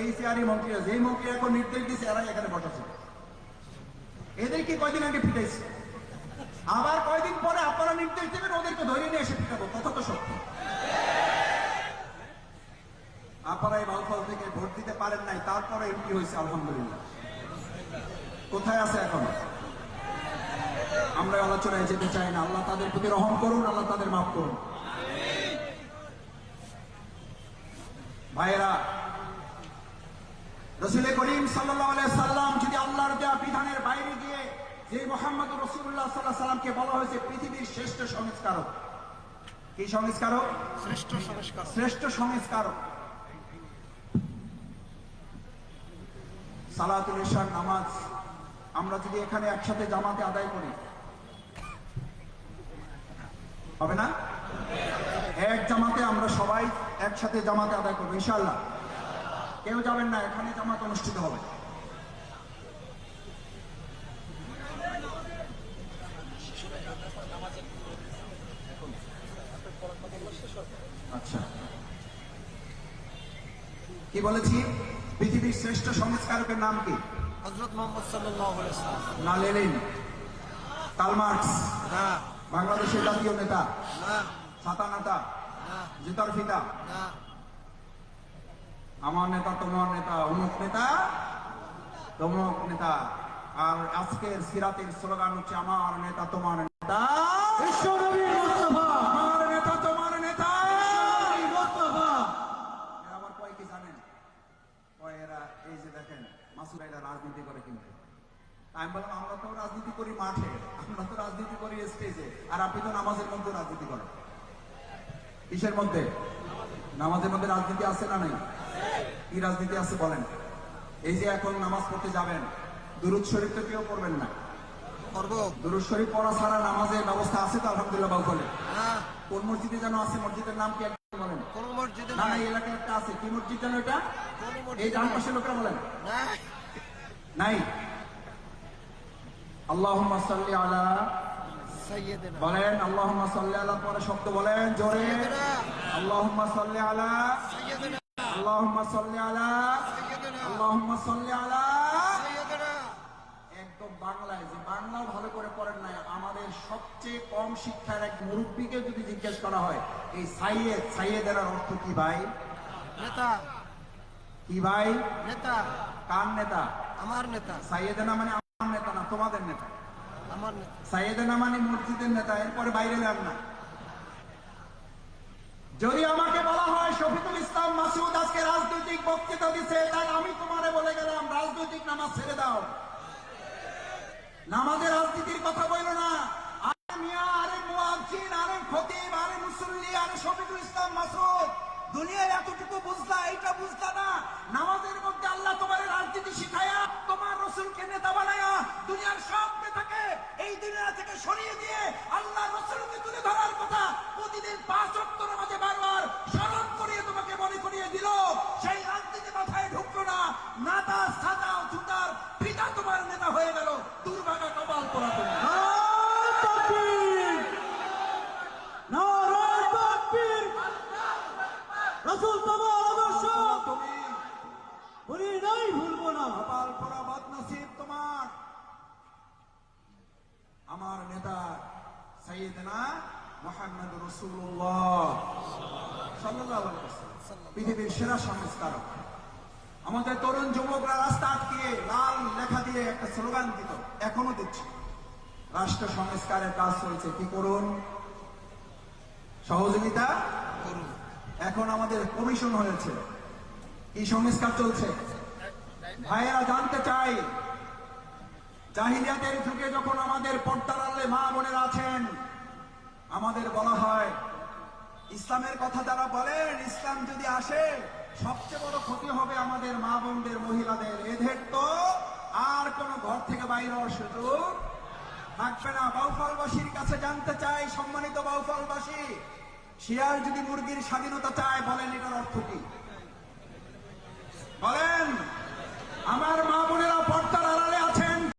এই চেয়ারি মন্ত্রীরা যেই মন্ত্রী এখন নির্দেশ দিয়েছে, এরাই এখানে বসাছে। এদেরকে কয়দিন আগে পিটাইছে? আবার কয়দিন পরে আপনারা নির্দেশ দেবেন, ওদেরকে ধরে নিয়ে এসে পিটাবো, কথা তো সত্য। আপনারা এই বাউফল থেকে ভোট দিতে পারেন নাই, তারপরে এমপি হয়েছে, আলহামদুলিল্লাহ। কোথায় আছে এখন? আমরা আলোচনায় যেতে চাই না, আল্লাহ তাদের প্রতি রহম করুন, আল্লাহ তাদের মাফ করুন। ভাইয়েরা রসুল করিম সাল্লাহ সাল্লাম যদি আল্লাহর দেওয়া বিধানের বাইরে গিয়ে যে মোহাম্মদ রসুল্লাহ সাল্লাহ সাল্লামকে বলা হয়েছে পৃথিবীর শ্রেষ্ঠ সংস্কারক কি সংস্কারক? শ্রেষ্ঠ সংস্কার শ্রেষ্ঠ সংস্কারক। সালাতুল ইশার নামাজ আমরা যদি এখানে একসাথে জামাতে আদায় করি হবে না? এক জামাতে আমরা সবাই একসাথে জামাতে আদায় করব ইনশাল্লাহ কেউ যাবেন না এখানে জামাত অনুষ্ঠিত হবে। আচ্ছা। কি বলেছি? পৃথিবীর শ্রেষ্ঠ সংস্কারকের নাম কি? হজরত মোহাম্মদ সাল্লাহ না লেলিন কালমার্কস না। বাংলাদেশের জাতীয় নেতা। না। ছাতা নেতা। না। জুতার ফিতা। না। আমার নেতা তোমার নেতা অমুক নেতা তমুক নেতা। আর আজকের সিরাতের স্লোগান হচ্ছে আমার নেতা তোমার নেতা। আমার নেতা তোমার নেতা। আবার কয় কি জানেন? এরা এই যে দেখেন এরা রাজনীতি করে কিন্তু। আমি বললাম আমরা তো রাজনীতি করি মাঠে আমরা তো রাজনীতি করি স্টেজে আর আপনি তো নামাজের মধ্যে রাজনীতি করেন। কিসের মধ্যে? নামাজের মধ্যে রাজনীতি আছে না নাই? কি রাজনীতি আছে বলেন। এই যে এখন নামাজ পড়তে যাবেন দুরুদ শরীফ তো কেউ পড়বেন না। দুরুদ শরীফ পড়া ছাড়া নামাজের ব্যবস্থা আছে তো আলহামদুলিল্লাহ বাবু বলে কোন মসজিদে যেন আছে মসজিদের নাম কি বলেন। কোন মসজিদে না এই এলাকায় একটা আছে। কি মসজিদ যেন এটা? এই ডান? পাশের লোকরা বলেন। নাই। আল্লাহুম্মা সাল্লি আলা বলেন আল্লাহুম্মা সাল্লি আলা পরে শব্দ বলেন জোরে। আল্লাহুম্মা সাল্লি আলা। আল্লাহুম্মা সাল্লি আলা। আল্লাহুম্মা সাল্লি আলা। একদম বাংলায় যে বাংলাও ভালো করে পড়েন নাই আমাদের সবচেয়ে কম শিক্ষার এক মুরব্বীকে যদি জিজ্ঞেস করা হয় এই সাইয়েদ সাইয়েদের অর্থ কি ভাই? নেতা। কি ভাই? নেতা। কার নেতা? আমার নেতা। সাইয়েদেনা মানে আমার নেতা না তোমাদের নেতা। মসজিদের নেতা, এরপরে বাইরে যান না। যদি আমাকে বলা হয় শফিকুল ইসলাম মাসুদ আজকে রাজনৈতিক বক্তৃতা তাই আমি তোমারে বলে গেলাম, রাজনৈতিক নামাজ ছেড়ে দাও। নামাজের রাজনীতির কথা না। আরে মিয়া, আরে মুয়াজ্জিন, আরে খতিব, আরে মুসল্লি, আরে শফিকুল ইসলাম মাসুদ দুনিয়ার এতটুকু বুঝলা, এইটা বুঝলা না। নামাজের মধ্যে আল্লাহ তোমার রাজনীতি শিখায়া, তোমার রসুলকে নেতা বানায়া থেকে সরিয়ে দিয়ে আল্লাহ রসুলকে তুলে ধরার কথা প্রতিদিন পাঁচ অক্ট নামাজে বারবার স্মরণ করিয়ে তোমাকে মনে করিয়ে দিল। সেই রাজনীতি মাথায় ঢুকলো না। নাতা সাদা জুতার পিতা তোমার নেতা হয়ে গেল। দুর্ভাগা কপাল পড়া তুমি। রসুল তোমার আদর্শ। তুমি ভুলি নাই ভুলবো না। কপাল পড়া বদনসিব তোমার। আমার নেতা সাইয়েদনা মোহাম্মদ রসুল্লাহ। পৃথিবীর সেরা সংস্কারক। আমাদের তরুণ যুবকরা রাস্তা আটকিয়ে লাল লেখা দিয়ে একটা স্লোগান দিত, এখনও দিচ্ছে। রাষ্ট্র সংস্কারের কাজ চলছে, কি করুন? সহযোগিতা করুন। এখন আমাদের কমিশন হয়েছে। কি সংস্কার চলছে? ভাইয়েরা জানতে চাই জাহিলিয়াতের যুগে যখন আমাদের পর্দার আড়ালে মা বোনেরা আছেন, আমাদের বলা হয়, ইসলামের কথা যারা বলেন, ইসলাম যদি আসে, সবচেয়ে বড় ক্ষতি হবে আমাদের মা বোনদের, মহিলাদের। এদের তো আর কোন ঘর থেকে বাইরে হওয়ার সুযোগ থাকবে না। বাউফলবাসীর কাছে জানতে চাই, সম্মানিত বাউফলবাসী, শিয়াল যদি মুরগির স্বাধীনতা চায়, বলেন এটার অর্থ কি? বলেন, আমার মা বোনেরা পর্দার